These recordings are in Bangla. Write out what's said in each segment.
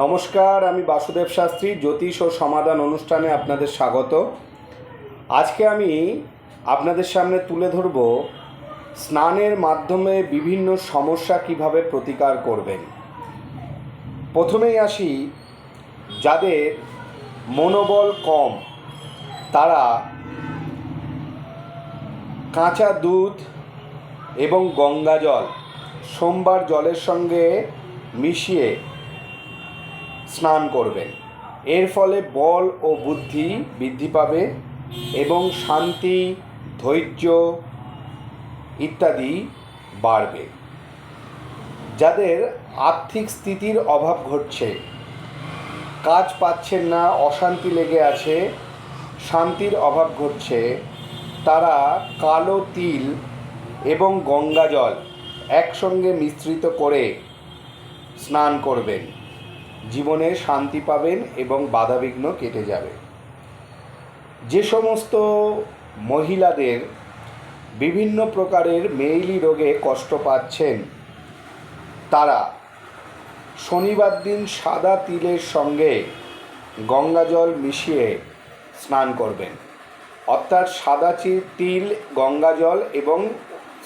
নমস্কার, আমি বাসুদেব শাস্ত্রী, জ্যোতিষ ও সমাধান অনুষ্ঠানে আপনাদের স্বাগত। আজকে আমি আপনাদের সামনে তুলে ধরব স্নানের মাধ্যমে বিভিন্ন সমস্যা কীভাবে প্রতিকার করবেন। প্রথমেই আসি, যাদের মনোবল কম, তারা কাঁচা দুধ এবং গঙ্গা জল সোমবার জলের সঙ্গে মিশিয়ে স্নান করবেন। এর ফলে বল ও বুদ্ধি বৃদ্ধি পাবে এবং শান্তি, ধৈর্য ইত্যাদি বাড়বে। যাদের আর্থিক স্থিতির অভাব ঘটছে, কাজ পাচ্ছেন না, অশান্তি লেগে আছে, শান্তির অভাব ঘটছে, তারা কালো তিল এবং গঙ্গা জল একসঙ্গে মিশ্রিত করে স্নান করবেন। জীবনে শান্তি পাবেন এবং বাধাবিঘ্ন কেটে যাবে। যে সমস্ত মহিলাদের বিভিন্ন প্রকারের মেইলি রোগে কষ্ট পাচ্ছেন, তারা শনিবার দিন সাদা তিলের সঙ্গে গঙ্গা জল মিশিয়ে স্নান করবেন। অর্থাৎ সাদা তিল, গঙ্গা জল এবং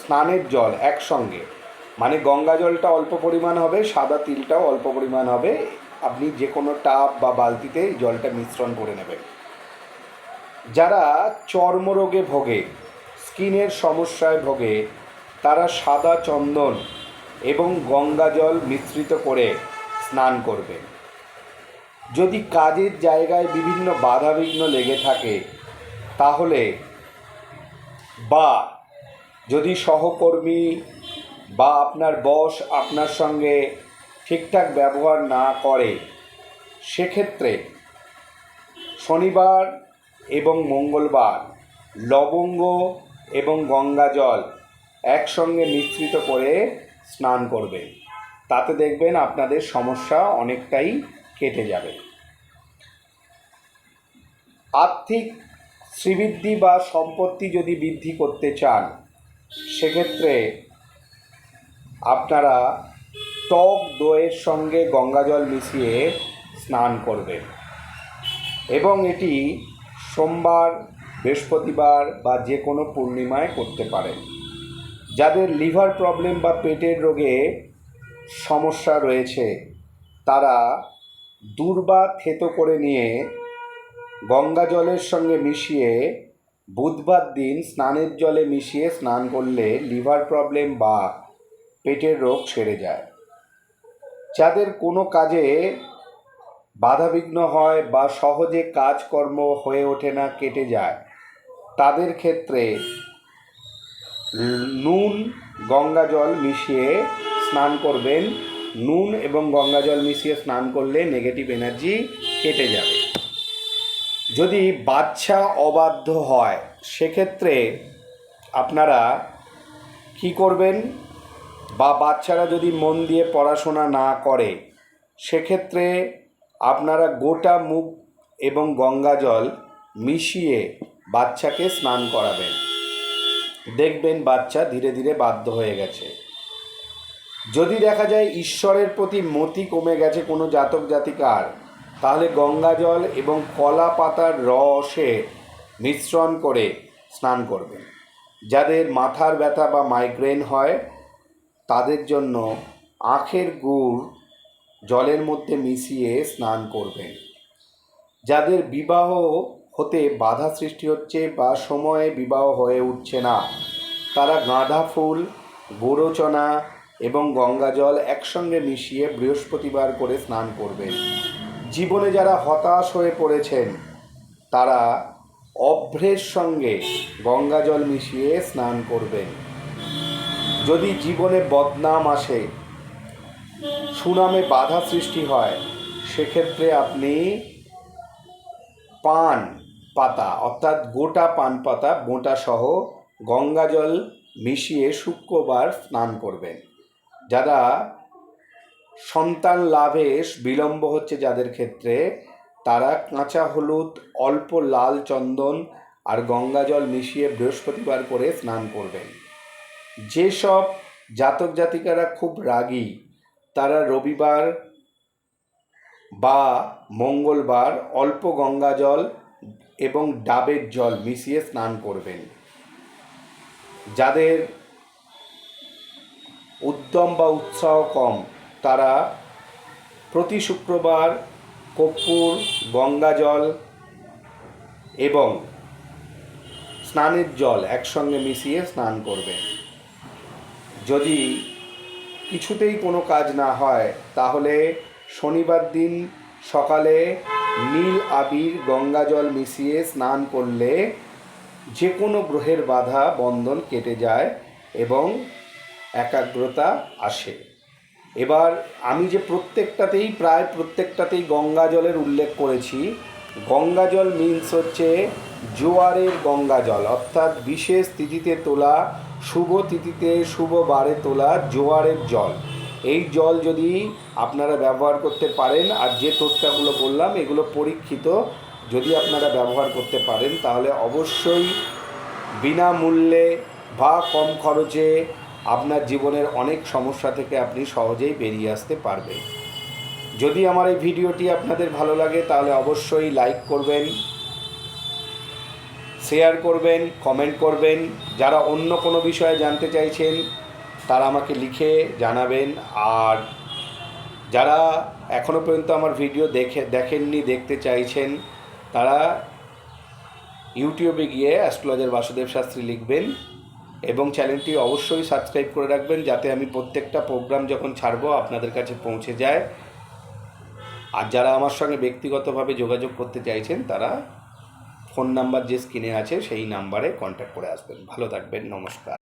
স্নানের জল একসঙ্গে। মানে গঙ্গা জলটা অল্প পরিমাণ হবে, সাদা তিলটাও অল্প পরিমাণ হবে আপনি যে কোনো টাব বা বালতিতে জলটা মিশ্রণ করে নেবেন। যারা চর্মরোগে ভোগে, স্কিনের সমস্যায় ভোগে, তারা সাদা চন্দন এবং গঙ্গা জল মিশ্রিত করে স্নান করবেন। যদি কাজের জায়গায় বিভিন্ন বাধাবিঘ্ন লেগে থাকে, তাহলে বা যদি সহকর্মী বা আপনার বস আপনার সঙ্গে ঠিকঠাক ব্যবহার না করে, সেক্ষেত্রে শনিবার এবং মঙ্গলবার লবঙ্গ এবং গঙ্গা জল একসঙ্গে মিশ্রিত করে স্নান করবেন তাতে দেখবেন আপনাদের সমস্যা অনেকটাই কেটে যাবে। আর্থিক শ্রীবৃদ্ধি বা সম্পত্তি যদি বৃদ্ধি করতে চান, সেক্ষেত্রে আপনারা টক দইয়ের সঙ্গে গঙ্গাজল মিশিয়ে স্নান করবেন এবং এটি সোমবার, বৃহস্পতিবার বা যে কোনো পূর্ণিমায় করতে পারেন যাদের লিভার প্রবলেম বা পেটের রোগে সমস্যা রয়েছে, তারা দূর্বা থেতো করে নিয়ে গঙ্গা জলের সঙ্গে মিশিয়ে বুধবার দিন স্নানের জলে মিশিয়ে স্নান করলে লিভার প্রবলেম বা পেটের রোগ সেরে যায়। যাদের কোনো কাজে বাধাবিঘ্ন হয় বা সহজে কাজকর্ম হয়ে ওঠে না, কেটে যায়, তাদের ক্ষেত্রে নুন, গঙ্গা জল মিশিয়ে স্নান করবেন। নুন এবং গঙ্গা জল মিশিয়ে স্নান করলে নেগেটিভ এনার্জি কেটে যাবে। যদি বাচ্চা অবাধ্য হয়, সেক্ষেত্রে আপনারা কি করবেন? বা বাচ্চারা যদি মন দিয়ে পড়াশোনা না করে, সেক্ষেত্রে আপনারা গোটা মুখ এবং গঙ্গা জল মিশিয়ে বাচ্চাকে স্নান করাবেন। দেখবেন বাচ্চা ধীরে ধীরে বাধ্য হয়ে গেছে। যদি দেখা যায় ঈশ্বরের প্রতি মতি কমে গেছে কোনো জাতক জাতিকার, তাহলে গঙ্গা জল এবং কলা পাতার রসে মিশ্রণ করে স্নান করবেন। যাদের মাথার ব্যথা বা মাইগ্রেন হয় তাদের জন্য আখের গুড় জলের মধ্যে মিশিয়ে স্নান করবেন। যাদের বিবাহ হতে বাধা সৃষ্টি হচ্ছে বা সময়ে বিবাহ হয়ে উঠছে না, তারা গাঁদা ফুল গোরোচনা এবং গঙ্গা জল একসঙ্গে মিশিয়ে বৃহস্পতিবার করে স্নান করবেন। জীবনে যারা হতাশ হয়ে পড়েছেন, তারা অভ্রের সঙ্গে গঙ্গা জল মিশিয়ে স্নান করবেন। যদি জীবনে বদনাম আসে, সুনামে বাধা সৃষ্টি হয়, সেক্ষেত্রে আপনি পান পাতা, অর্থাৎ গোটা পান পাতা বোঁটা সহ গঙ্গা জল মিশিয়ে শুক্রবার স্নান করবেন। যারা সন্তান লাভে বিলম্ব হচ্ছে যাদের ক্ষেত্রে, তারা কাঁচা হলুদ, অল্প লাল চন্দন আর গঙ্গা জল মিশিয়ে বৃহস্পতিবার করে স্নান করবেন। যেসব জাতক জাতিকারা খুব রাগী, তারা রবিবার বা মঙ্গলবার অল্প গঙ্গা জল এবং ডাবের জল মিশিয়ে স্নান করবেন। যাদের উদ্যম বা উৎসাহ কম, তারা প্রতি শুক্রবার কর্পূর, গঙ্গা জল এবং স্নানের জল একসঙ্গে মিশিয়ে স্নান করবেন। যদি কিছুতেই কোনো কাজ না হয়, তাহলে শনিবার দিন সকালে নীল আবির গঙ্গা জল মিশিয়ে স্নান করলে যে কোনো গ্রহের বাধা বন্ধন কেটে যায় এবং একাগ্রতা আসে। এবার আমি যে প্রত্যেকটাতেই, প্রায় প্রত্যেকটাতেই গঙ্গা জলের উল্লেখ করেছি, গঙ্গা জল মিন্স হচ্ছে জোয়ারের গঙ্গা জল, অর্থাৎ বিশেষ তিথিতে তোলা শুভ তিথিতে, শুভ বারে তোলা জোয়ারের জল। এই জল যদি আপনারা ব্যবহার করতে পারেন, আর যে টোটকাগুলো বললাম, এগুলো পরীক্ষিত, যদি আপনারা ব্যবহার করতে পারেন, তাহলে অবশ্যই বিনামূল্যে বা কম খরচে আপনার জীবনের অনেক সমস্যা থেকে আপনি সহজেই বেরিয়ে আসতে পারবেন। যদি আমার এই ভিডিওটি আপনাদের ভালো লাগে, তাহলে অবশ্যই লাইক করবেন শেয়ার করবেন কমেন্ট করবেন। যারা অন্য কোনো বিষয়ে জানতে চাইছেন, তারা আমাকে লিখে জানাবেন। আর যারা এখনও পর্যন্ত আমার ভিডিও দেখে, দেখেননি, দেখতে চাইছেন, তারা ইউটিউবে গিয়ে অ্যাস্ট্রোলজার বাসুদেব শাস্ত্রী লিখবেন এবং চ্যানেলটি অবশ্যই সাবস্ক্রাইব করে রাখবেন যাতে আমি প্রত্যেকটা প্রোগ্রাম যখন ছাড়বো আপনাদের কাছে পৌঁছে যায়। আর যারা আমার সঙ্গে ব্যক্তিগতভাবে যোগাযোগ করতে চাইছেন, তারা ফোন নাম্বার যে স্ক্রিনে আছে সেই নাম্বারে কন্ট্যাক্ট করে আসবেন। ভালো থাকবেন নমস্কার।